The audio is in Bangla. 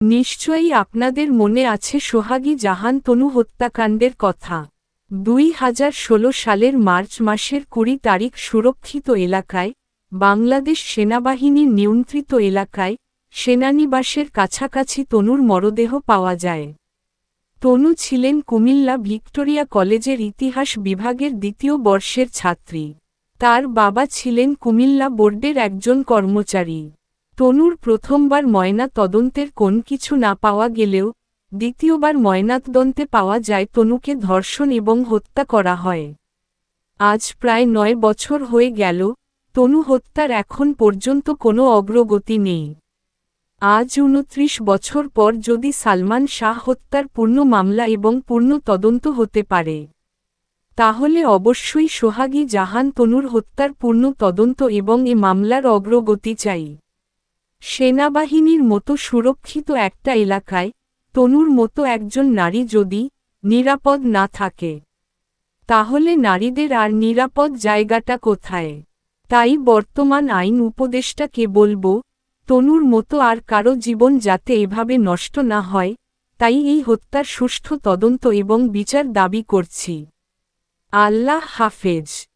নিশ্চয়ই আপনাদের মনে আছে সোহাগী জাহান তনু হত্যাকাণ্ডের কথা। দুই হাজার ষোলো সালের মার্চ মাসের কুড়ি তারিখ সুরক্ষিত এলাকায়, বাংলাদেশ সেনাবাহিনীর নিয়ন্ত্রিত এলাকায়, সেনানিবাসের কাছাকাছি তনুর মরদেহ পাওয়া যায়। তনু ছিলেন কুমিল্লা ভিক্টোরিয়া কলেজের ইতিহাস বিভাগের দ্বিতীয় বর্ষের ছাত্রী। তার বাবা ছিলেন কুমিল্লা বোর্ডের একজন কর্মচারী। তনুর প্রথমবার ময়না তদন্তের কোন কিছু না পাওয়া গেলেও, দ্বিতীয়বার ময়নাতদন্তে পাওয়া যায় তনুকে ধর্ষণ এবং হত্যা করা হয়। আজ প্রায় নয় বছর হয়ে গেল, তনু হত্যার এখন পর্যন্ত কোনো অগ্রগতি নেই। আজ উনত্রিশ বছর পর যদি সালমান শাহ হত্যার পূর্ণ মামলা এবং পূর্ণ তদন্ত হতে পারে, তাহলে অবশ্যই সোহাগী জাহান তনুর হত্যার পূর্ণ তদন্ত এবং এ মামলার অগ্রগতি চাই। সেনাবাহিনীর মতো সুরক্ষিত একটা এলাকায়, তনুর মতো একজন নারী যদি নিরাপদ না থাকে, তাহলে নারীদের আর নিরাপদ জায়গাটা কোথায়? তাই বর্তমান আইন উপদেষ্টাকে বলব, তনুর মতো আর কারও জীবন যাতে এভাবে নষ্ট না হয়, তাই এই হত্যার সুষ্ঠু তদন্ত এবং বিচার দাবি করছি। আল্লাহ হাফেজ।